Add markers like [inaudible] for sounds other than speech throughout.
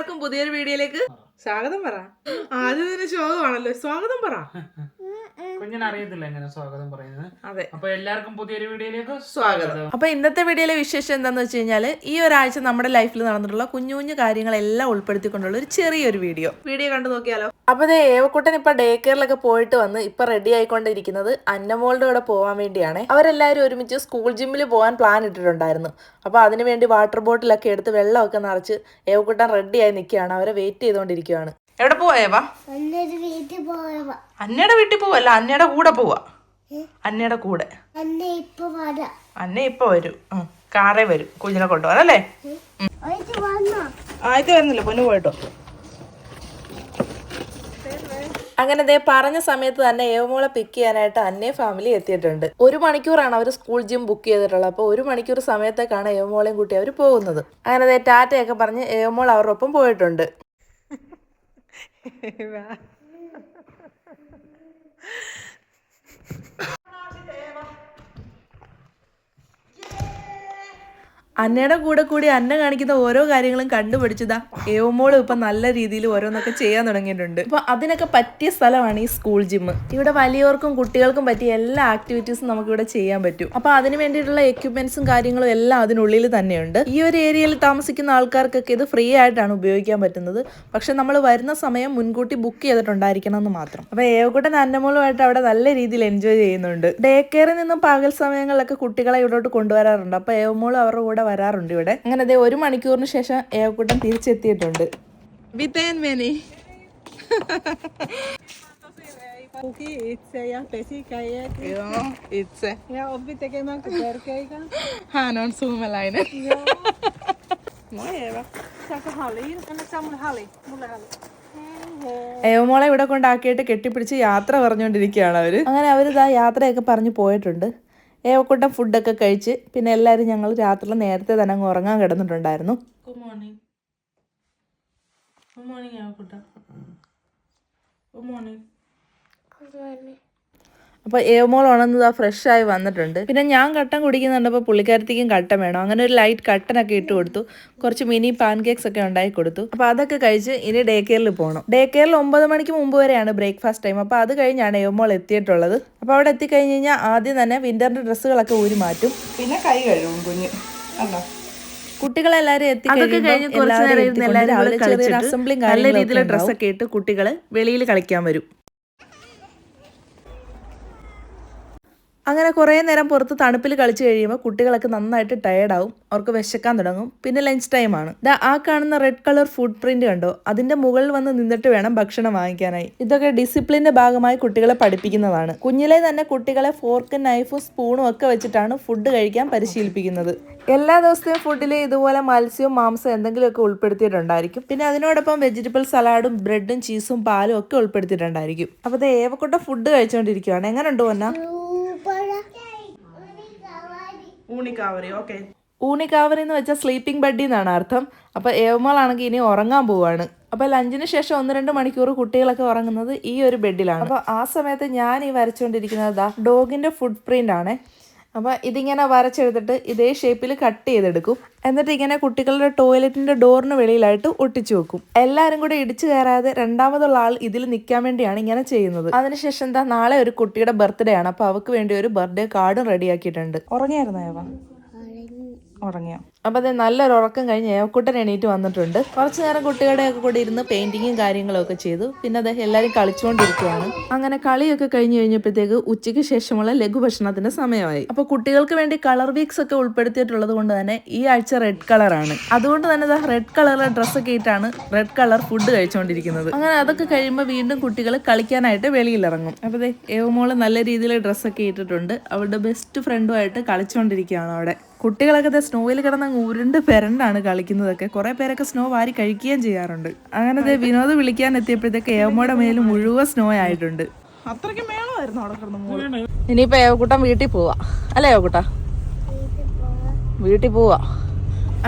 എല്ലാവർക്കും പുതിയൊരു വീഡിയോയിലേക്ക് സ്വാഗതം പറ. ആദ്യം തന്നെ ശോകമാണല്ലോ സ്വാഗതം പറ. കുഞ്ഞിന് അറിയത്തില്ല എങ്ങനെ സ്വാഗതം പറയുന്നത്. അതെ. അപ്പൊ എല്ലാവർക്കും പുതിയൊരു വീഡിയോയിലേക്ക് സ്വാഗതം. അപ്പൊ ഇന്നത്തെ വീഡിയോയിലെ വിശേഷം എന്താന്ന് വെച്ച് കഴിഞ്ഞാൽ ഈ ഒരാഴ്ച നമ്മുടെ ലൈഫിൽ നടന്നിട്ടുള്ള കുഞ്ഞു കുഞ്ഞു കാര്യങ്ങളെല്ലാം ഉൾപ്പെടുത്തിക്കൊണ്ടുള്ള ഒരു ചെറിയൊരു വീഡിയോ. വീഡിയോ കണ്ടു നോക്കിയാലോ? അപ്പൊ അതെ ഏവക്കുട്ടൻ ഇപ്പൊ ഡേ കെയറിലൊക്കെ പോയിട്ട് വന്ന് ഇപ്പൊ റെഡി ആയിക്കൊണ്ടിരിക്കുന്നത് അന്നമോളുടെ കൂടെ പോകാൻ വേണ്ടിയാണ്. അവരെല്ലാവരും ഒരുമിച്ച് സ്കൂൾ ജിമ്മിൽ പോകാൻ പ്ലാൻ ഇട്ടിട്ടുണ്ടായിരുന്നു. അപ്പൊ അതിനുവേണ്ടി വാട്ടർ ബോട്ടിലൊക്കെ എടുത്ത് വെള്ളമൊക്കെ നിറച്ച് ഏവക്കുട്ടൻ റെഡി ആയി നിൽക്കുകയാണ്. അവരെ വെയിറ്റ് ചെയ്തുകൊണ്ടിരിക്കുകയാണ് എവിടെ പോവാ അന്നയുടെ വീട്ടിൽ പോവല്ല അന്നയുടെ കൂടെ പോവാ. അന്നയുടെ കൂടെ. എന്നെ ഇപ്പൊ വരാം. അന്ന ഇപ്പൊ വരും. കാറേ വരും. കുഞ്ഞിനെ കൊണ്ടുപോകാൻ അല്ലേ? ആയിട്ട് വന്നോ? ആദ്യത്തെ വരുന്നില്ല പൊന്നു പോയിട്ടോ. അങ്ങനെ ദേ പറഞ്ഞ സമയത്ത് തന്നെ ഏവമോളെ പിക്ക് ചെയ്യാനായിട്ട് അന്നേ ഫാമിലി എത്തിയിട്ടുണ്ട്. ഒരു മണിക്കൂറാണ് അവർ സ്കൂൾ ജിം ബുക്ക് ചെയ്തിട്ടുള്ളത്. അപ്പോൾ ഒരു മണിക്കൂർ സമയത്തേക്കാണ് ഏവമോളെയും കൂട്ടി അവർ പോകുന്നത്. അങ്ങനെ ദേ ടാറ്റയൊക്കെ പറഞ്ഞ് ഏവമോൾ അവരുടെ ഒപ്പം [laughs] പോയിട്ടുണ്ട് [laughs] അന്നയുടെ കൂടെ കൂടി അന്ന കാണിക്കുന്ന ഓരോ കാര്യങ്ങളും കണ്ടുപിടിച്ചതാ. ഏവമോളും ഇപ്പൊ നല്ല രീതിയിൽ ഓരോന്നൊക്കെ ചെയ്യാൻ തുടങ്ങിയിട്ടുണ്ട്. അപ്പൊ അതിനൊക്കെ പറ്റിയ സ്ഥലമാണ് ഈ സ്കൂൾ ജിം ഇവിടെ വലിയവർക്കും കുട്ടികൾക്കും പറ്റിയ എല്ലാ ആക്ടിവിറ്റീസും നമുക്ക് ഇവിടെ ചെയ്യാൻ പറ്റും. അപ്പൊ അതിന് വേണ്ടിയിട്ടുള്ള എക്യുപ്മെന്റ്സും കാര്യങ്ങളും എല്ലാം അതിനുള്ളിൽ തന്നെയുണ്ട്. ഈ ഒരു ഏരിയയിൽ താമസിക്കുന്ന ആൾക്കാർക്കൊക്കെ ഇത് ഫ്രീ ആയിട്ടാണ് ഉപയോഗിക്കാൻ പറ്റുന്നത്. പക്ഷെ നമ്മൾ വരുന്ന സമയം മുൻകൂട്ടി ബുക്ക് ചെയ്തിട്ടുണ്ടായിരിക്കണം എന്ന് മാത്രം. അപ്പൊ ഏവക്കൂട്ടൻ അന്നമോളുമായിട്ട് അവിടെ നല്ല രീതിയിൽ എൻജോയ് ചെയ്യുന്നുണ്ട്. ഡേ കെയറിൽ നിന്നും പകൽ സമയങ്ങളിലൊക്കെ കുട്ടികളെ ഇവിടോട്ട് കൊണ്ടുവരാറുണ്ട്. അപ്പൊ ഏവമോളും അവരുടെ കൂടെ വരാറുണ്ട് ഇവിടെ. അങ്ങനെ ദേ ഒരു മണിക്കൂറിന് ശേഷം ഏവക്കൂട്ടം തിരിച്ചെത്തിയിട്ടുണ്ട്. മേനി. ja. ഏവമോളെ ഇവിടെ കൊണ്ടാക്കിയിട്ട് കെട്ടിപ്പിടിച്ച് യാത്ര പറഞ്ഞുകൊണ്ടിരിക്കുകയാണ് അവർ. അങ്ങനെ അവരിതാ യാത്രയൊക്കെ പറഞ്ഞു പോയിട്ടുണ്ട്. ഏവക്കുട്ടൻ ഫുഡൊക്കെ കഴിച്ച് പിന്നെ എല്ലാവരും ഞങ്ങൾ രാത്രി നേരത്തെ തന്നെ അങ്ങ് ഉറങ്ങാൻ കിടന്നിട്ടുണ്ടായിരുന്നു. ഗുഡ് മോർണിംഗ് ഗുഡ് മോർണിംഗ് ഏവക്കുട്ട. ഗുഡ് മോർണിംഗ് അപ്പോൾ ഏവമോൾ ഉണർന്നത് ആ ഫ്രഷ് ആയി വന്നിട്ടുണ്ട്. പിന്നെ ഞാൻ കട്ടൻ കുടിക്കുന്നുണ്ടപ്പോൾ പുള്ളിക്കാരത്തേക്കും കട്ടൻ വേണം. അങ്ങനെ ഒരു ലൈറ്റ് കട്ടനൊക്കെ ഇട്ട് കൊടുത്തു. കുറച്ച് മിനി പാൻ കേക്ക്സ് ഒക്കെ ഉണ്ടാക്കി കൊടുത്തു. അപ്പോൾ അതൊക്കെ കഴിച്ച് ഇനി ഡേ കെയറിൽ പോകണം ഡേ കെയറിൽ ഒമ്പത് മണിക്ക് മുമ്പ് വരെയാണ് ബ്രേക്ക്ഫാസ്റ്റ് ടൈം അപ്പോൾ അത് കഴിഞ്ഞാണ് ഏവമോൾ എത്തിയിട്ടുള്ളത്. അപ്പോൾ അവിടെ എത്തിക്കഴിഞ്ഞ് കഴിഞ്ഞാൽ ആദ്യം തന്നെ വിന്ററിന്റെ ഡ്രസ്സുകളൊക്കെ ഊരി മാറ്റും. പിന്നെ കൈ കഴുകും കുഞ്ഞ്. അല്ലോ കുട്ടികളെല്ലാരും എത്തിക്കഴിഞ്ഞ് അസംബ്ലിയും നല്ല രീതിയിലുള്ള ഡ്രസ്സൊക്കെ ഇട്ട് കുട്ടികൾ വെളിയിൽ കളിക്കാൻ വരും. അങ്ങനെ കുറേ നേരം പുറത്ത് തണുപ്പിൽ കളിച്ച് കഴിയുമ്പോൾ കുട്ടികളൊക്കെ നന്നായിട്ട് ടയേർഡാവും അവർക്ക് വിശക്കാൻ തുടങ്ങും. പിന്നെ ലഞ്ച് ടൈമാണ് ദാ ആ കാണുന്ന റെഡ് കളർ ഫുഡ് പ്രിന്റ് കണ്ടോ? അതിന്റെ മുകളിൽ വന്ന് നിന്നിട്ട് വേണം ഭക്ഷണം വാങ്ങിക്കാനായി. ഇതൊക്കെ ഡിസിപ്ലിന്റെ ഭാഗമായി കുട്ടികളെ പഠിപ്പിക്കുന്നതാണ്. കുഞ്ഞിലെ തന്നെ കുട്ടികളെ ഫോർക്കും നൈഫും സ്പൂണും ഒക്കെ വെച്ചിട്ടാണ് ഫുഡ് കഴിക്കാൻ പരിശീലിപ്പിക്കുന്നത്. എല്ലാ ദിവസത്തെയും ഫുഡിൽ ഇതുപോലെ മത്സ്യവും മാംസം എന്തെങ്കിലുമൊക്കെ ഉൾപ്പെടുത്തിയിട്ടുണ്ടായിരിക്കും. പിന്നെ അതിനോടൊപ്പം വെജിറ്റബിൾ സലാഡും ബ്രെഡും ചീസും പാലും ഒക്കെ ഉൾപ്പെടുത്തിയിട്ടുണ്ടായിരിക്കും. അപ്പോൾ ഏവക്കൊട്ട ഫുഡ് കഴിച്ചുകൊണ്ടിരിക്കുകയാണ് എങ്ങനെ എങ്ങനെയുണ്ട് പൊന്ന? ഊണിക്കാവറി ഓക്കെ. ഊണിക്കാവറി എന്ന് വെച്ചാൽ സ്ലീപ്പിംഗ് ബെഡ് എന്നാണ് അർത്ഥം. അപ്പോൾ ഏവമോളാണെങ്കിൽ ഇനി ഉറങ്ങാൻ പോവാണ്. അപ്പോൾ ലഞ്ചിന് ശേഷം ഒന്ന് രണ്ട് മണിക്കൂർ കുട്ടികളൊക്കെ ഉറങ്ങുന്നത് ഈ ഒരു ബെഡിലാണ് അപ്പോൾ ആ സമയത്ത് ഞാൻ ഈ വരച്ചുകൊണ്ടിരിക്കുന്നത് ഡോഗിന്റെ ഫുട് പ്രിന്റ് ആണ്. അപ്പോൾ ഇതിങ്ങനെ വരച്ചെടുത്തിട്ട് ഇതേ ഷേപ്പിൽ കട്ട് ചെയ്തെടുക്കും. എന്നിട്ട് ഇങ്ങനെ കുട്ടികളുടെ ടോയ്ലറ്റിന്റെ ഡോറിന് വെളിയിലായിട്ട് ഒട്ടിച്ചു വെക്കും. എല്ലാവരും കൂടെ ഇടിച്ചു കയറാതെ രണ്ടാമതുള്ള ആൾ ഇതിൽ നിൽക്കാൻ വേണ്ടിയാണ് ഇങ്ങനെ ചെയ്യുന്നത്. അതിനുശേഷം എന്താ നാളെ ഒരു കുട്ടിയുടെ ബർത്ത്ഡേ ആണ്. അപ്പോൾ അവൾക്ക് വേണ്ടി ഒരു ബർത്ത്ഡേ കാർഡും റെഡിയാക്കിയിട്ടുണ്ട് ഉറങ്ങിയായിരുന്നോ ഉറങ്ങിയോ? അപ്പൊ അതെ നല്ലൊരു ഉറക്കം കഴിഞ്ഞ് ഏവക്കുട്ടൻ എണീറ്റ് വന്നിട്ടുണ്ട്. കുറച്ച് നേരം കുട്ടികളുടെ ഒക്കെ കൂടെ ഇരുന്ന് പെയിന്റിങ്ങും കാര്യങ്ങളും ഒക്കെ ചെയ്തു. പിന്നെ അദ്ദേഹം എല്ലാവരും കളിച്ചുകൊണ്ടിരിക്കുകയാണ് അങ്ങനെ കളിയൊക്കെ കഴിഞ്ഞ് കഴിഞ്ഞപ്പോഴത്തേക്ക് ഉച്ചയ്ക്ക് ശേഷമുള്ള ലഘുഭക്ഷണത്തിന്റെ സമയമായി. അപ്പോൾ കുട്ടികൾക്ക് വേണ്ടി കളർ വീക്സ് ഒക്കെ ഉൾപ്പെടുത്തിയിട്ടുള്ളത് കൊണ്ട് തന്നെ ഈ ആഴ്ച റെഡ് കളറാണ്. അതുകൊണ്ട് തന്നെ റെഡ് കളറിലെ ഡ്രസ്സൊക്കെ ഇട്ടാണ് റെഡ് കളർ ഫുഡ് കഴിച്ചുകൊണ്ടിരിക്കുന്നത് അങ്ങനെ അതൊക്കെ കഴിയുമ്പോൾ വീണ്ടും കുട്ടികൾ കളിക്കാനായിട്ട് വെളിയിലിറങ്ങും. അപ്പോൾ ഏവമോൾ നല്ല രീതിയിൽ ഡ്രസ്സൊക്കെ ഇട്ടിട്ടുണ്ട്. അവളുടെ ബെസ്റ്റ് ഫ്രണ്ടുമായിട്ട് കളിച്ചുകൊണ്ടിരിക്കുകയാണ് അവിടെ. കുട്ടികളൊക്കെ സ്നോയിൽ കിടന്ന് അങ്ങ് ഉരുണ്ട് പെരണ്ടാണ് കളിക്കുന്നതൊക്കെ. കുറെ പേരൊക്കെ സ്നോ വാരി കഴിക്കുകയും ചെയ്യാറുണ്ട്. അങ്ങനെ ദേ വിനോദ് വിളിക്കാൻ എത്തിയപ്പോഴത്തേക്ക് ഏവമ്മയുടെ മേലും മുഴുവൻ സ്നോ ആയിട്ടുണ്ട്. അത്രയ്ക്ക് മേളമായിരുന്നു അവിടെ കിടന്ന് ഇനിയിപ്പോ ഏവക്കുട്ടൻ വീട്ടിൽ പോവാ. അല്ലേ ഏവക്കുട്ട? വീട്ടിൽ പോവാ.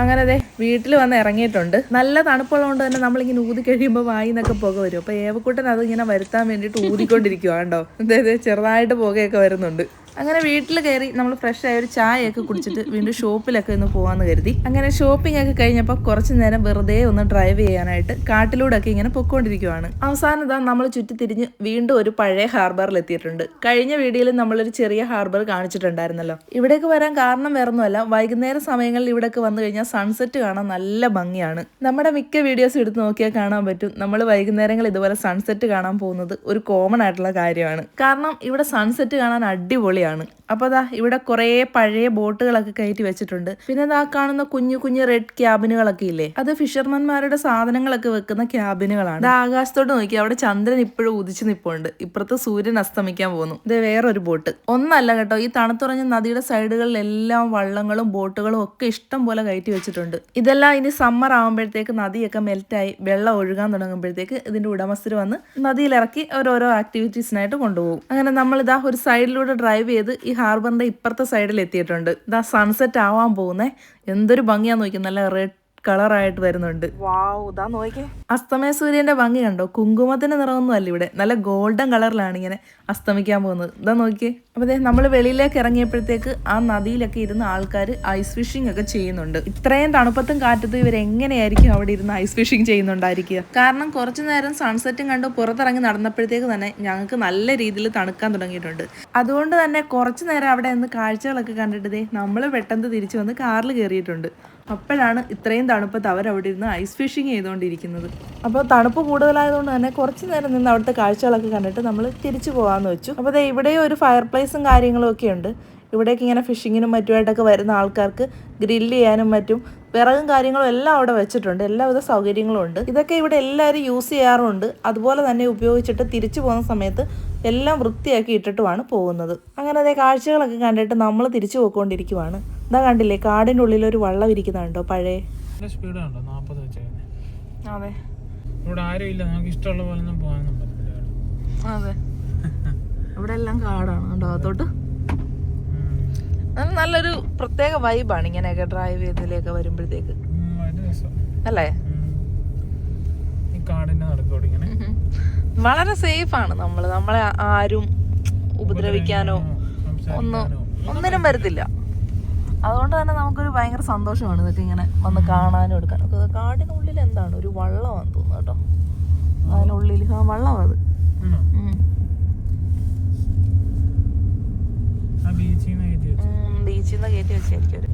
അങ്ങനെ അതെ വീട്ടിൽ വന്ന് ഇറങ്ങിയിട്ടുണ്ട്. നല്ല തണുപ്പുള്ളതുകൊണ്ട് തന്നെ നമ്മളിങ്ങനെ ഊതി കഴിയുമ്പോൾ വായി എന്നൊക്കെ പുക വരും. അപ്പൊ ഏവക്കുട്ടൻ അത് ഇങ്ങനെ വരുത്താൻ വേണ്ടിയിട്ട് ഊതിക്കൊണ്ടിരിക്കുവാണ്ടോ അതെ ചെറുതായിട്ട് പുകയൊക്കെ വരുന്നുണ്ട്. അങ്ങനെ വീട്ടിൽ കയറി നമ്മൾ ഫ്രഷ് ആയ ഒരു ചായയൊക്കെ കുടിച്ചിട്ട് വീണ്ടും ഷോപ്പിലൊക്കെ ഒന്ന് പോകാമെന്ന് കരുതി. അങ്ങനെ ഷോപ്പിംഗ് ഒക്കെ കഴിഞ്ഞപ്പോൾ കുറച്ച് നേരം വെറുതെ ഒന്ന് ഡ്രൈവ് ചെയ്യാനായിട്ട് കാട്ടിലൂടെ ഒക്കെ ഇങ്ങനെ പൊക്കോണ്ടിരിക്കുവാണ്. അവസാനം ഇതാ നമ്മൾ ചുറ്റിത്തിരിഞ്ഞ് വീണ്ടും ഒരു പഴയ ഹാർബറിൽ എത്തിയിട്ടുണ്ട്. കഴിഞ്ഞ വീഡിയോയിൽ നമ്മളൊരു ചെറിയ ഹാർബർ കാണിച്ചിട്ടുണ്ടായിരുന്നല്ലോ. ഇവിടേക്ക് വരാൻ കാരണം വേറൊന്നുമല്ല വൈകുന്നേര സമയങ്ങളിൽ ഇവിടേക്ക് വന്നു കഴിഞ്ഞാൽ സൺസെറ്റ് കാണാൻ നല്ല ഭംഗിയാണ്. നമ്മുടെ മിക്ക വീഡിയോസ് എടുത്ത് നോക്കിയാൽ കാണാൻ പറ്റും. നമ്മൾ വൈകുന്നേരങ്ങൾ ഇതുപോലെ സൺസെറ്റ് കാണാൻ പോകുന്നത് ഒരു കോമൺ ആയിട്ടുള്ള കാര്യമാണ്. കാരണം ഇവിടെ സൺസെറ്റ് കാണാൻ അടിപൊളിയാണ്. yarın. അപ്പോൾ അതാ ഇവിടെ കുറേ പഴയ ബോട്ടുകളൊക്കെ കയറ്റി വെച്ചിട്ടുണ്ട്. പിന്നെ ദാ കാണുന്ന കുഞ്ഞു കുഞ്ഞു റെഡ് ക്യാബിനുകളൊക്കെ ഇല്ലേ? അത് ഫിഷർമാൻമാരുടെ സാധനങ്ങളൊക്കെ വെക്കുന്ന ക്യാബിനുകളാണ് ദാ ആകാശത്തോട്ട് നോക്കി അവിടെ ചന്ദ്രൻ ഇപ്പോഴും ഉദിച്ചു നിപ്പുണ്ട്. ഇപ്പുറത്ത് സൂര്യൻ അസ്തമിക്കാൻ പോകുന്നു. ഇത് വേറൊരു ബോട്ട്. ഒന്നല്ല കേട്ടോ ഈ തണുത്തുറഞ്ഞ നദിയുടെ സൈഡുകളിലെല്ലാം വള്ളങ്ങളും ബോട്ടുകളും ഒക്കെ ഇഷ്ടം പോലെ കയറ്റി വെച്ചിട്ടുണ്ട്. ഇതെല്ലാം ഇനി സമ്മർ ആകുമ്പോഴത്തേക്ക് നദിയൊക്കെ മെൽറ്റായി വെള്ളം ഒഴുകാൻ തുടങ്ങുമ്പോഴത്തേക്ക് ഇതിന്റെ ഉടമസ്ഥർ വന്ന് നദിയിലിറക്കി ഓരോരോ ആക്ടിവിറ്റീസിനായിട്ട് കൊണ്ടുപോകും. അങ്ങനെ നമ്മൾ ഇതാ ഒരു സൈഡിലൂടെ ഡ്രൈവ് ചെയ്ത് ഈ ഹാർബറിന്റെ ഇപ്പുറത്തെ സൈഡിൽ എത്തിയിട്ടുണ്ട്. ഇതാ സൺസെറ്റ് ആവാൻ പോകുന്നത് എന്തൊരു ഭംഗിയാ നോക്കി നല്ല റെഡ് കളറായിട്ട് വരുന്നുണ്ട്. വാവ് ഇതാ നോക്കിയേ അസ്തമയ സൂര്യന്റെ ഭംഗി കണ്ടോ? കുങ്കുമത്തിന്റെ നിറമൊന്നും അല്ല ഇവിടെ. നല്ല ഗോൾഡൻ കളറിലാണ് ഇങ്ങനെ അസ്തമിക്കാൻ പോകുന്നത്. ഇതാ നോക്കിയേ അപ്പൊ ദേ നമ്മൾ വെളിയിലേക്ക് ഇറങ്ങിയപ്പോഴത്തേക്ക് ആ നദിയിലൊക്കെ ഇരുന്ന് ആൾക്കാർ ഐസ് ഫിഷിംഗ് ഒക്കെ ചെയ്യുന്നുണ്ട്. ഇത്രയും തണുപ്പത്തും കാറ്റത്തും ഇവർ എങ്ങനെയായിരിക്കും അവിടെ ഇരുന്ന് ഐസ് ഫിഷിംഗ് ചെയ്യുന്നുണ്ടായിരിക്കുക? കാരണം കുറച്ചു നേരം സൺസെറ്റും കണ്ട് പുറത്തിറങ്ങി നടന്നപ്പോഴത്തേക്ക് തന്നെ ഞങ്ങൾക്ക് നല്ല രീതിയിൽ തണുക്കാൻ തുടങ്ങിയിട്ടുണ്ട്. അതുകൊണ്ട് തന്നെ കുറച്ചു നേരം അവിടെ നിന്ന് കാഴ്ചകളൊക്കെ കണ്ടിട്ട് നമ്മൾ പെട്ടെന്ന് തിരിച്ചു വന്ന് കാറിൽ കയറിയിട്ടുണ്ട്. അപ്പോഴാണ് ഇത്രയും തണുപ്പത്ത് അവരവിടെ ഇരുന്ന് ഐസ് ഫിഷിംഗ് ചെയ്തുകൊണ്ടിരിക്കുന്നത്. അപ്പോൾ തണുപ്പ് കൂടുതലായതുകൊണ്ട് തന്നെ കുറച്ച് നേരം നിന്ന് അവിടുത്തെ കാഴ്ചകളൊക്കെ കണ്ടിട്ട് നമ്മൾ തിരിച്ചു പോകാമെന്ന് വെച്ചു. അപ്പോൾ ദേ ഇവിടെ ഒരു ഫയർ പ്ലേസും കാര്യങ്ങളും ഒക്കെ ഉണ്ട്. ഇവിടേക്ക് ഇങ്ങനെ ഫിഷിങ്ങിനും മറ്റുമായിട്ടൊക്കെ വരുന്ന ആൾക്കാർക്ക് ഗ്രില്ല് ചെയ്യാനും മറ്റും വിറകും കാര്യങ്ങളും എല്ലാം അവിടെ വെച്ചിട്ടുണ്ട്. എല്ലാവിധ സൗകര്യങ്ങളും ഉണ്ട്. ഇതൊക്കെ ഇവിടെ എല്ലാവരും യൂസ് ചെയ്യാറുണ്ട്. അതുപോലെ തന്നെ ഉപയോഗിച്ചിട്ട് തിരിച്ചു പോകുന്ന സമയത്ത് എല്ലാം വൃത്തിയാക്കി ഇട്ടിട്ടുമാണ് പോകുന്നത്. അങ്ങനെ അതേ കാഴ്ചകളൊക്കെ കണ്ടിട്ട് നമ്മൾ തിരിച്ചു പോയിക്കൊണ്ടിരിക്കുവാണ്. ഇതാ കണ്ടില്ലേ കാടിന്റെ ഉള്ളിൽ ഒരു വള്ളം ഇരിക്കുന്നുണ്ടോ പഴയ വെച്ചേക്കുന്നത് അതെ. ഇവിടെ ആരും ഇല്ല നമുക്ക് ഇഷ്ടമുള്ള പോലെ ഒന്നും പോകാനൊന്നും പറ്റില്ല അതെ. ഇവിടെ എല്ലാം കാടാണ് കേട്ടോ അകത്തോട്ട്? നല്ലൊരു പ്രത്യേക വൈബാണ് ഇങ്ങനെയൊക്കെ ഡ്രൈവ് ചെയ്തതിലേക്ക് വരുമ്പോഴത്തേക്ക്. അല്ലേ? വളരെ സേഫ് ആണ് നമ്മൾ നമ്മളെ ആരും ഉപദ്രവിക്കാനോ ഒന്നും ഒന്നിനും വരത്തില്ല. അതുകൊണ്ട് തന്നെ നമുക്കൊരു ഭയങ്കര സന്തോഷമാണ് ഇതൊക്കെ ഇങ്ങനെ വന്ന് കാണാനും എടുക്കാനും ഒക്കെ കാടിനുള്ളിൽ എന്താണ്? ഒരു വള്ളമാണെന്ന് തോന്നുന്നു കേട്ടോ. അതിനുള്ളിൽ ആ വള്ളം അത്.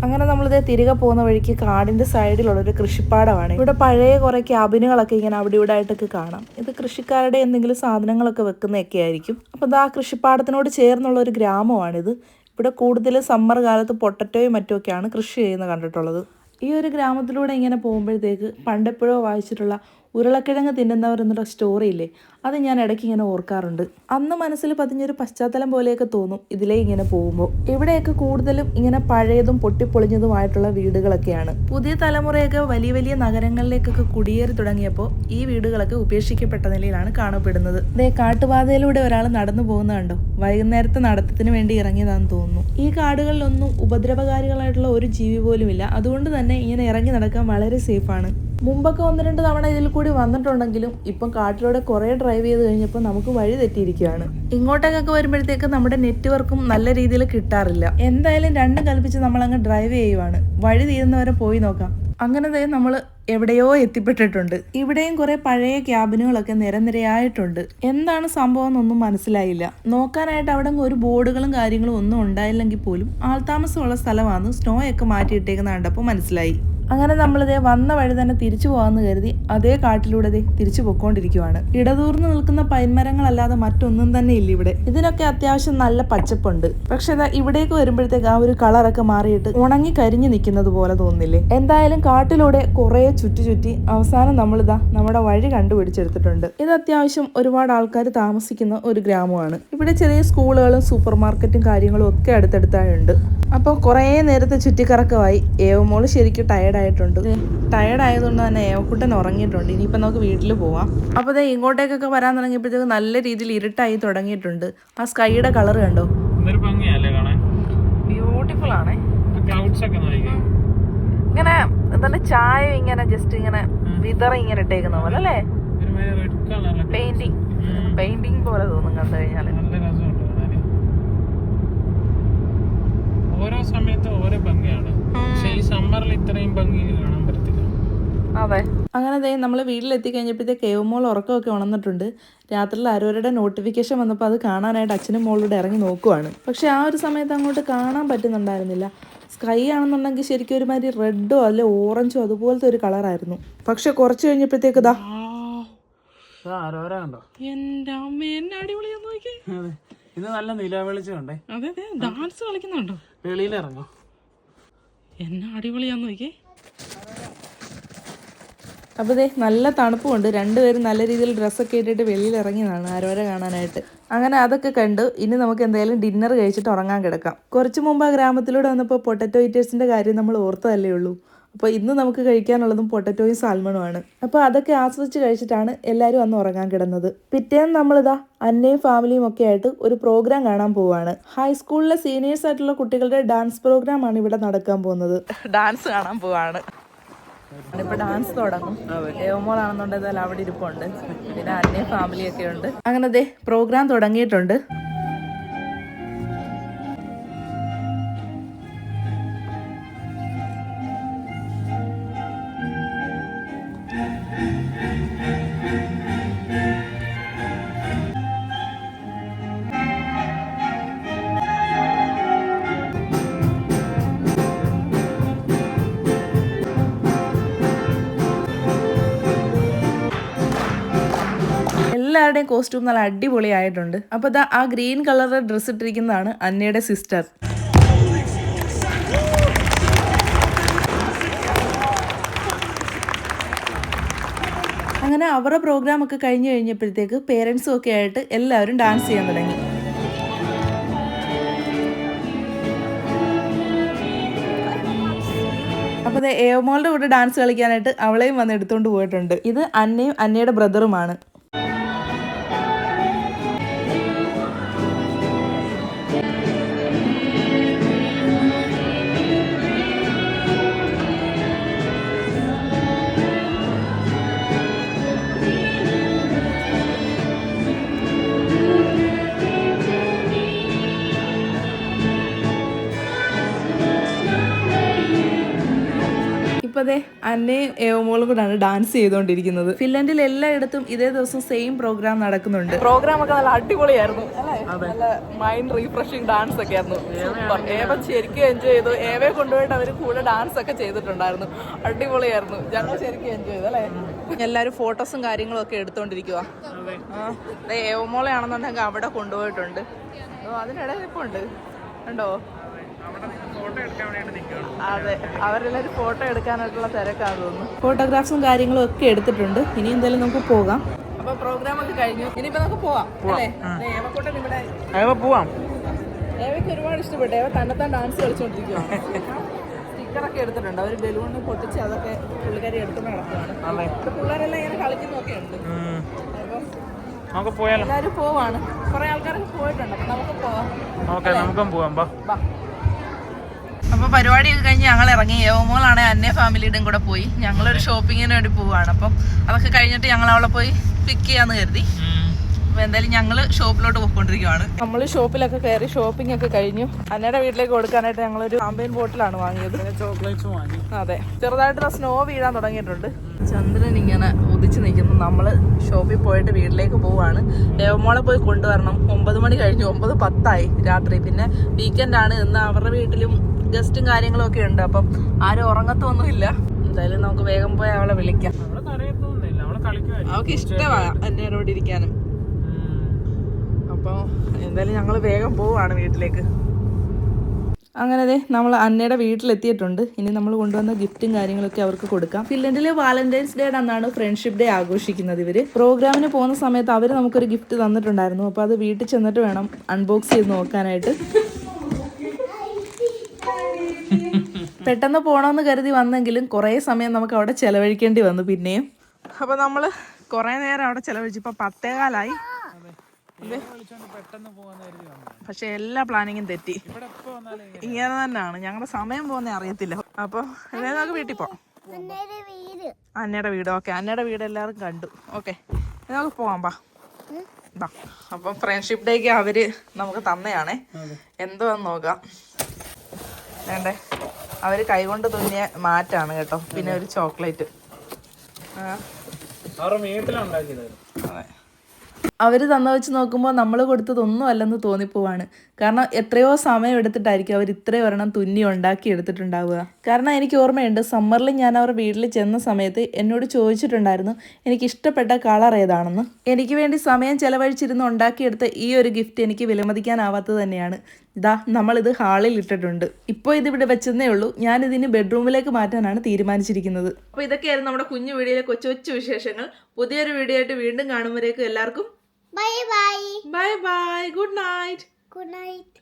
അങ്ങനെ നമ്മളിത് തിരികെ പോകുന്ന വഴിക്ക് കാടിന്റെ സൈഡിലുള്ള ഒരു കൃഷിപ്പാടമാണ്. ഇവിടെ പഴയ കുറെ ക്യാബിനുകളൊക്കെ ഇങ്ങനെ അവിടെ ഇവിടെ ആയിട്ടൊക്കെ കാണാം. ഇത് കൃഷിക്കാരുടെ എന്തെങ്കിലും സാധനങ്ങളൊക്കെ വെക്കുന്നതൊക്കെ ആയിരിക്കും. അപ്പൊ ഇത് ആ കൃഷിപ്പാടത്തിനോട് ചേർന്നുള്ള ഒരു ഗ്രാമമാണിത്. ഇവിടെ കൂടുതൽ സമ്മർ കാലത്ത് പൊട്ടറ്റോയും മറ്റുമൊക്കെയാണ് കൃഷി ചെയ്യുന്നത് കണ്ടിട്ടുള്ളത്. ഈ ഒരു ഗ്രാമത്തിലൂടെ ഇങ്ങനെ പോകുമ്പോഴത്തേക്ക് പണ്ടെപ്പോഴോ വായിച്ചിട്ടുള്ള ഉരുളക്കിഴങ്ങ് തിന്നുന്നവർ എന്നുള്ള സ്റ്റോറി ഇല്ലേ? അത് ഞാൻ ഇടയ്ക്ക് ഇങ്ങനെ ഓർക്കാറുണ്ട്. അന്ന് മനസ്സിൽ പതിഞ്ഞൊരു പശ്ചാത്തലം പോലെയൊക്കെ തോന്നും ഇതിലേ ഇങ്ങനെ പോകുമ്പോൾ. ഇവിടെയൊക്കെ കൂടുതലും ഇങ്ങനെ പഴയതും പൊട്ടിപ്പൊളിഞ്ഞതുമായിട്ടുള്ള വീടുകളൊക്കെയാണ്. പുതിയ തലമുറയൊക്കെ വലിയ വലിയ നഗരങ്ങളിലേക്കൊക്കെ കുടിയേറി തുടങ്ങിയപ്പോൾ ഈ വീടുകളൊക്കെ ഉപേക്ഷിക്കപ്പെട്ട നിലയിലാണ് കാണപ്പെടുന്നത്. ദേ കാട്ടുപാതയിലൂടെ ഒരാൾ നടന്നു പോകുന്ന കണ്ടോ? വൈകുന്നേരത്തെ നടത്തത്തിന് വേണ്ടി ഇറങ്ങിയതാണെന്ന് തോന്നുന്നു. ഈ കാടുകളിലൊന്നും ഉപദ്രവകാരികളായിട്ടുള്ള ഒരു ജീവി പോലും ഇല്ല അതുകൊണ്ട് തന്നെ ഇങ്ങനെ ഇറങ്ങി നടക്കാൻ വളരെ സേഫാണ് മുമ്പൊക്കെ ഒന്ന് രണ്ട് തവണ ഇതിൽ കൂടി വന്നിട്ടുണ്ടെങ്കിലും ഇപ്പം കാട്ടിലൂടെ കുറേ ഡ്രൈവ് ചെയ്ത് കഴിഞ്ഞപ്പോൾ നമുക്ക് വഴി തെറ്റിയിരിക്കുകയാണ്. ഇങ്ങോട്ടേക്കൊക്കെ വരുമ്പോഴത്തേക്ക് നമ്മുടെ നെറ്റ്വർക്കും നല്ല രീതിയിൽ കിട്ടാറില്ല. എന്തായാലും രണ്ടും കൽപ്പിച്ച് നമ്മൾ അങ്ങ് ഡ്രൈവ് ചെയ്യുവാണ്. വഴി തീരുന്നവരെ പോയി നോക്കാം. അങ്ങനെ നമ്മൾ എവിടെയോ എത്തിപ്പെട്ടിട്ടുണ്ട്. ഇവിടെയും കുറെ പഴയ ക്യാബിനുകളൊക്കെ നിരനിരയായിട്ടുണ്ട്. എന്താണ് സംഭവം എന്നൊന്നും മനസ്സിലായില്ല. നോക്കാനായിട്ട് അവിടെ ഒരു ബോർഡുകളും കാര്യങ്ങളും ഒന്നും ഉണ്ടായില്ലെങ്കിൽ പോലും ആൾതാമസമുള്ള സ്ഥലമാണ് സ്നോ ഒക്കെ മാറ്റിയിട്ടേക്കുന്ന കണ്ടപ്പോൾ മനസ്സിലായി. അങ്ങനെ നമ്മളിതേ വന്ന വഴി തന്നെ തിരിച്ചു പോകാമെന്ന് കരുതി അതേ കാട്ടിലൂടെ തിരിച്ചു പൊക്കോണ്ടിരിക്കുവാണ് ഇടതൂർന്ന് നിൽക്കുന്ന പൈൻമരങ്ങളല്ലാതെ മറ്റൊന്നും തന്നെ ഇല്ല ഇവിടെ. ഇതിനൊക്കെ അത്യാവശ്യം നല്ല പച്ചപ്പുണ്ട്. പക്ഷെ ഇതാ ഇവിടേക്ക് വരുമ്പോഴത്തേക്ക് ആ ഒരു കളറൊക്കെ മാറിയിട്ട് ഉണങ്ങി കരിഞ്ഞു നിൽക്കുന്നത് പോലെ തോന്നില്ലേ? എന്തായാലും കാട്ടിലൂടെ കുറേ ചുറ്റി ചുറ്റി അവസാനം നമ്മളിതാ നമ്മുടെ വഴി കണ്ടുപിടിച്ചെടുത്തിട്ടുണ്ട്. ഇത് അത്യാവശ്യം ഒരുപാട് ആൾക്കാർ താമസിക്കുന്ന ഒരു ഗ്രാമമാണ്. ഇവിടെ ചെറിയ സ്കൂളുകളും സൂപ്പർ മാർക്കറ്റും കാര്യങ്ങളും ഒക്കെ അടുത്തടുത്തായുണ്ട്. അപ്പോൾ കുറേ നേരത്തെ ചുറ്റിക്കറക്കമായി. ഏവമോൾ ശരിക്കും ടയർഡായിട്ടുണ്ട്. ടയർഡായതുകൊണ്ട് തന്നെ ഏവക്കുട്ടൻ ഉറങ്ങിയിട്ടുണ്ട്. ഇനിയിപ്പോൾ നമുക്ക് വീട്ടിൽ പോവാം. അപ്പോൾ അതെ ഇങ്ങോട്ടേക്കൊക്കെ വരാൻ തുടങ്ങിയപ്പോഴത്തേക്ക് നല്ല രീതിയിൽ ഇരുട്ടായി തുടങ്ങിയിട്ടുണ്ട്. ആ സ്കൈയുടെ കളർ കണ്ടോ? ബ്യൂട്ടിഫുൾ ആണേ. ക്ലൗഡ്സ് ഒക്കെ ഇങ്ങനെ എന്താണ് ചായ ഇങ്ങനെ ജസ്റ്റ് ഇങ്ങനെ വിതറ ഇങ്ങനെ ഇട്ടേക്കുന്ന പോലെ അല്ലേ? പെയിന്റിങ് പെയിന്റിങ് പോലെ തോന്നും കണ്ടു കഴിഞ്ഞാൽ. നല്ല രസമുണ്ട് ഓരോ സമയത്ത് ഓരോ ഭംഗിയാണ്. പക്ഷെ ഈ സമ്മറിൽ ഇത്രയും കാണാൻ പറ്റത്തില്ല. അതെ. അങ്ങനെ ദേ നമ്മൾ വീട്ടിലെത്തി കഴിഞ്ഞപ്പോഴത്തേക്ക് കേവുമോൾ ഉറക്കമൊക്കെ ഉണർന്നിട്ടുണ്ട്. രാത്രിയിൽ ആരോരുടെ നോട്ടിഫിക്കേഷൻ വന്നപ്പോൾ അത് കാണാനായിട്ട് അച്ഛനും മോളിലൂടെ ഇറങ്ങി നോക്കുവാണ്. പക്ഷെ ആ ഒരു സമയത്ത് അങ്ങോട്ട് കാണാൻ പറ്റുന്നുണ്ടായിരുന്നില്ല. സ്കൈ ആണെന്നുണ്ടെങ്കിൽ ശരിക്കും ഒരുമാതിരി റെഡോ അല്ലെ ഓറഞ്ചോ അതുപോലത്തെ ഒരു കളറായിരുന്നു. പക്ഷെ കുറച്ച് കഴിഞ്ഞപ്പോഴത്തേക്ക് ഇതാ എന്റെ അമ്മ എന്നെ അടിപൊളിയാന്ന് നോക്കി ഇത് നല്ല അതെ അതെ ഡാൻസ് കളിക്കുന്നുണ്ടോ? വെളിയിൽ ഇറങ്ങോ എന്നെ അടിപൊളിയാന്ന് നോക്കി അപ്പോൾ ദേ നല്ല തണുപ്പുണ്ട് രണ്ടുപേരും നല്ല രീതിയിൽ ഡ്രസ്സൊക്കെ ഇട്ടിട്ട് വെളിയിൽ ഇറങ്ങിയതാണ് ആരോരെ കാണാനായിട്ട്. അങ്ങനെ അതൊക്കെ കണ്ടു. ഇനി നമുക്ക് എന്തായാലും ഡിന്നർ കഴിച്ചിട്ട് ഉറങ്ങാൻ കിടക്കാം. കുറച്ച് മുമ്പ് ആ ഗ്രാമത്തിലൂടെ വന്നപ്പോൾ പൊട്ടറ്റോ ഈറ്റേഴ്സിന്റെ കാര്യം നമ്മൾ ഓർത്തതല്ലേ ഉള്ളൂ. അപ്പോൾ ഇന്ന് നമുക്ക് കഴിക്കാനുള്ളതും പൊട്ടറ്റോയും സാൽമണുമാണ്. അപ്പോൾ അതൊക്കെ ആസ്വദിച്ച് കഴിച്ചിട്ടാണ് എല്ലാവരും അന്ന് ഉറങ്ങാൻ കിടന്നത്. പിറ്റേന്ന് നമ്മളിതാ അന്നയും ഫാമിലിയും ഒക്കെ ആയിട്ട് ഒരു പ്രോഗ്രാം കാണാൻ പോവാണ്. ഹൈസ്കൂളിലെ സീനിയേഴ്സ് ആയിട്ടുള്ള കുട്ടികളുടെ ഡാൻസ് പ്രോഗ്രാം ആണ് ഇവിടെ നടക്കാൻ പോകുന്നത്. ഡാൻസ് കാണാൻ പോവാണ്. ഇപ്പൊ ഡാൻസ് തുടങ്ങും. ഏവമോളാണെന്നുണ്ടെങ്കിൽ അവിടെ ഇരിപ്പുണ്ട്. പിന്നെ അന്യ ഫാമിലി ഒക്കെ ഉണ്ട്. അങ്ങനെ പ്രോഗ്രാം തുടങ്ങിയിട്ടുണ്ട്. കോസ്റ്റ്യൂം നല്ല അടിപൊളിയായിട്ടുണ്ട്. അപ്പോൾ ദാ ആ ഗ്രീൻ കളർ ഡ്രസ്സ് ഇട്ടിരിക്കുന്നതാണ് അന്നയുടെ സിസ്റ്റർ അങ്ങനെ അവരുടെ പ്രോഗ്രാം ഒക്കെ കഴിഞ്ഞു കഴിഞ്ഞപ്പോഴത്തേക്ക് പേരൻസും ഒക്കെ ആയിട്ട് എല്ലാവരും ഡാൻസ് ചെയ്യാൻ തുടങ്ങി. അപ്പോൾ അതെ ഏവമോളുടെ കൂടെ ഡാൻസ് കളിക്കാനായിട്ട് അവളെയും വന്ന് എടുത്തുകൊണ്ട് പോയിട്ടുണ്ട്. ഇത് അന്നയും അന്നയുടെ ബ്രദറുമാണ് അന്നയും ഏവമോളും കൂടാണ് ഡാൻസ് ചെയ്തുകൊണ്ടിരിക്കുന്നത് ഫിൻലൻഡിൽ എല്ലായിടത്തും ഇതേ ദിവസം സെയിം പ്രോഗ്രാം നടക്കുന്നുണ്ട്. പ്രോഗ്രാം ഒക്കെ നല്ല അടിപൊളിയായിരുന്നു. നല്ല മൈൻഡ് റീഫ്രഷിങ് ഡാൻസ് ഒക്കെ ആയിരുന്നു. ഏവ ശരിക്കും എൻജോയ് ചെയ്തു. ഏവയെ കൊണ്ടുപോയിട്ട് അവർ കൂടെ ഡാൻസ് ഒക്കെ ചെയ്തിട്ടുണ്ടായിരുന്നു. അടിപൊളിയായിരുന്നു. ഞങ്ങൾ ശരിക്കും എൻജോയ് ചെയ്തു അല്ലേ? എല്ലാരും ഫോട്ടോസും കാര്യങ്ങളും ഒക്കെ എടുത്തോണ്ടിരിക്കുക ഏവമോളെ ആണെന്നുണ്ടെങ്കിൽ അവിടെ കൊണ്ടുപോയിട്ടുണ്ട്. അതിനിടയിൽ ഇപ്പൊ ഉണ്ട്. കണ്ടോ? അതെ അവരെല്ലാവരും ഫോട്ടോ എടുക്കാനായിട്ടുള്ള തിരക്കാന്ന് തോന്നുന്നു. ഫോട്ടോഗ്രാഫ്സും കാര്യങ്ങളും ഒക്കെ എടുത്തിട്ടുണ്ട്. ഇനി എന്തായാലും നമുക്ക് പോകാം. അപ്പൊ പ്രോഗ്രാം ഒക്കെ കഴിഞ്ഞു. ഇനിയിപ്പോ നമുക്ക് പോവാം അല്ലേ? ഏവക്കൂട്ടൻ ഇവിടെ അയവ പോവാം. ഏവയ്ക്ക് ഒരുപാട് ഇഷ്ടപ്പെട്ടു. ഏവ തന്നെത്താൻ ഡാൻസ് കളിച്ചോണ്ടിരിക്കുവാ. സ്റ്റിക്കറൊക്കെ എടുത്തിട്ടുണ്ട്. അവർ ബലൂണ് പൊട്ടിച്ച് അതൊക്കെ പുള്ളിക്കാരി എടുത്തുകൊണ്ട് നടക്കുവാണ് പിള്ളേരെല്ലാം ഇങ്ങനെ കളിക്കുന്നൊക്കെ ഉണ്ട്. നമുക്ക് പോയാലോ? എല്ലാവരും പോവാണ്. കുറെ ആൾക്കാരൊക്കെ പോയിട്ടുണ്ട്. നമുക്ക് പോവാം. ഓക്കെ നമുക്കും പോവാം. ബാ. അപ്പൊ പരിപാടിയൊക്കെ കഴിഞ്ഞ് ഞങ്ങൾ ഇറങ്ങി യോമോളാണ് അന്യ ഫാമിലിയുടെയും കൂടെ പോയി. ഞങ്ങളൊരു ഷോപ്പിങ്ങിന് വേണ്ടി പോവാണ്. അപ്പം അതൊക്കെ കഴിഞ്ഞിട്ട് ഞങ്ങൾ അവളെ പോയി പിക്ക് ചെയ്യാന്ന് കരുതി. അപ്പൊ എന്തായാലും ഞങ്ങൾ ഷോപ്പിലോട്ട് പോയിക്കൊണ്ടിരിക്കുവാണ്. നമ്മൾ ഷോപ്പിലൊക്കെ കയറി ഷോപ്പിംഗ് ഒക്കെ കഴിഞ്ഞു. അന്നയുടെ വീട്ടിലേക്ക് കൊടുക്കാനായിട്ട് ഞങ്ങൾ ഒരു ആംബൈൻ ബോട്ടിലാണ് വാങ്ങിയത്. ചോക്ലേറ്റ്സ് വാങ്ങി. അതെ. ചെറുതായിട്ട് സ്നോ വീഴാൻ തുടങ്ങിയിട്ടുണ്ട്. ചന്ദ്രൻ ഇങ്ങനെ ഉദിച്ചു നിൽക്കുന്നു. നമ്മൾ ഷോപ്പിൽ പോയിട്ട് വീട്ടിലേക്ക് പോവാണ്. ദേവമോളെ പോയി കൊണ്ടുവരണം. ഒമ്പത് മണി കഴിഞ്ഞു ഒമ്പത് പത്തായി രാത്രി. പിന്നെ വീക്കെൻഡാണ് ആണ്. ഇന്ന് അവരുടെ വീട്ടിലും ഗസ്റ്റും കാര്യങ്ങളും ഒക്കെ ഉണ്ട്. അപ്പം ആരും ഉറങ്ങത്തൊന്നുമില്ല. എന്തായാലും നമുക്ക് വേഗം പോയി അവളെ വിളിക്കാം. അവൾക്ക് ഇഷ്ടമാണ് എന്നോട് ഇരിക്കാനും അപ്പോൾ എന്തായാലും ഞങ്ങൾ വേഗം പോവാണ് വീട്ടിലേക്ക്. അങ്ങനെ അതെ നമ്മൾ അന്നയുടെ വീട്ടിലെത്തിയിട്ടുണ്ട്. ഇനി നമ്മൾ കൊണ്ടുവന്ന ഗിഫ്റ്റും കാര്യങ്ങളൊക്കെ അവർക്ക് കൊടുക്കാം. ഫിൻലൻഡിലെ വാലന്റൈൻസ് ഡേ അന്നാണ് ഫ്രണ്ട്ഷിപ്പ് ഡേ ആഘോഷിക്കുന്നത് ഇവർ. പ്രോഗ്രാമിന് പോകുന്ന സമയത്ത് അവർ നമുക്കൊരു ഗിഫ്റ്റ് തന്നിട്ടുണ്ടായിരുന്നു. അപ്പോൾ അത് വീട്ടിൽ ചെന്നിട്ട് വേണം അൺബോക്സ് ചെയ്ത് നോക്കാനായിട്ട്. പെട്ടെന്ന് പോകണമെന്ന് കരുതി വന്നെങ്കിലും കുറേ സമയം നമുക്ക് അവിടെ ചെലവഴിക്കേണ്ടി വന്നു പിന്നെയും. അപ്പോൾ നമ്മൾ കുറേ നേരം അവിടെ ചെലവഴിച്ചു. ഇപ്പോൾ പത്തേകാലായി. പക്ഷെ എല്ലാ പ്ലാനിങ്ങും തെറ്റി. ഇങ്ങനെ. തന്നെയാണ്. ഞങ്ങളുടെ സമയം പോകുന്നേ അറിയത്തില്ല. അപ്പോൾ എന്തായാലും നമുക്ക് വീട്ടിൽ പോവാം. അന്നയുടെ വീട്. ഓക്കെ. അന്നയുടെ വീട് എല്ലാവരും കണ്ടു. ഓക്കെ. നമുക്ക് പോവാം. ബാ അപ്പം ഫ്രണ്ട്ഷിപ്പ് ഡേക്ക് അവർ നമുക്ക് തന്നെയാണേ. എന്തോന്ന് നോക്കാം. വേണ്ടേ? അവർ കൈകൊണ്ട് തുന്നിയ മാറ്റാണ് കേട്ടോ. പിന്നെ ഒരു ചോക്ലേറ്റ്. ആ. വീട്ടിലുണ്ടാക്കിയത് അതെ. അവർ തന്ന വെച്ച് നോക്കുമ്പോൾ നമ്മൾ കൊടുത്തതൊന്നും അല്ലെന്ന് തോന്നിപ്പോവാണ്. കാരണം എത്രയോ സമയം എടുത്തിട്ടായിരിക്കും അവർ ഇത്രയും ഒരെണ്ണം തുന്നി ഉണ്ടാക്കി എടുത്തിട്ടുണ്ടാവുക. കാരണം എനിക്ക് ഓർമ്മയുണ്ട് സമ്മറിൽ ഞാൻ അവർ വീട്ടിൽ ചെന്ന സമയത്ത് എന്നോട് ചോദിച്ചിട്ടുണ്ടായിരുന്നു എനിക്ക് ഇഷ്ടപ്പെട്ട കളർ ഏതാണെന്ന്? എനിക്ക് വേണ്ടി സമയം ചെലവഴിച്ചിരുന്ന് ഉണ്ടാക്കിയെടുത്ത ഈ ഒരു ഗിഫ്റ്റ് എനിക്ക് വിലമതിക്കാനാവാത്തത് തന്നെയാണ്. ഇതാ നമ്മളിത് ഹാളിൽ ഇട്ടിട്ടുണ്ട്. ഇപ്പോൾ ഇതിവിടെ വെച്ചതേ ഉള്ളൂ. ഞാൻ ഇതിന് ബെഡ്റൂമിലേക്ക് മാറ്റാനാണ് തീരുമാനിച്ചിരിക്കുന്നത്. അപ്പോൾ ഇതൊക്കെയായിരുന്നു നമ്മുടെ കുഞ്ഞു വീഡിയോയിലെ കൊച്ചു കൊച്ചു വിശേഷങ്ങൾ. പുതിയൊരു വീഡിയോ ആയിട്ട് വീണ്ടും കാണുമ്പോഴേക്കും എല്ലാവർക്കും Bye bye. Bye bye. Good night. Good night.